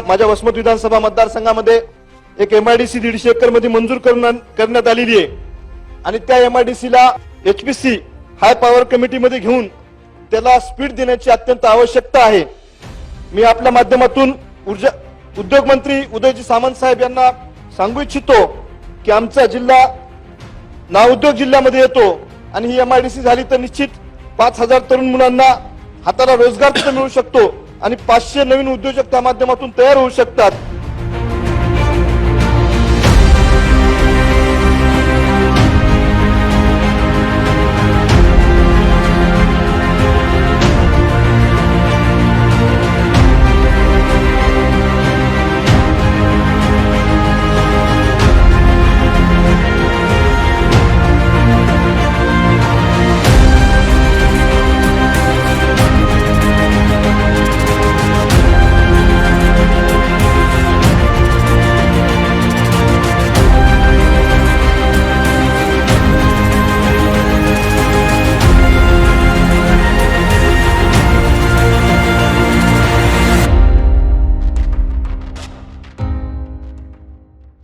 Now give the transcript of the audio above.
माझ्या वसमत विधानसभा मतदारसंघामध्ये एक एमआयडीसी दीडशे एकरमध्ये मंजूर करण्यात करण्यात आलेली आहे. आणि त्या एमआयडीसीला एचपीसी हाय पॉवर कमिटीमध्ये घेऊन त्याला स्पीड देण्याची अत्यंत आवश्यकता आहे. मी आपल्या माध्यमातून ऊर्जा उद्योग मंत्री उदयजी सामंत साहेब यांना सांगू इच्छितो की आमचा जिल्हा नाउद्योग जिल्ह्यामध्ये येतो आणि ही एमआयडीसी झाली तर निश्चित पाच हजार तरुण मुलांना हाताला रोजगार मिळू शकतो. आणि पाचशे नवीन उद्योजक त्या माध्यमातून तयार होऊ शकतात.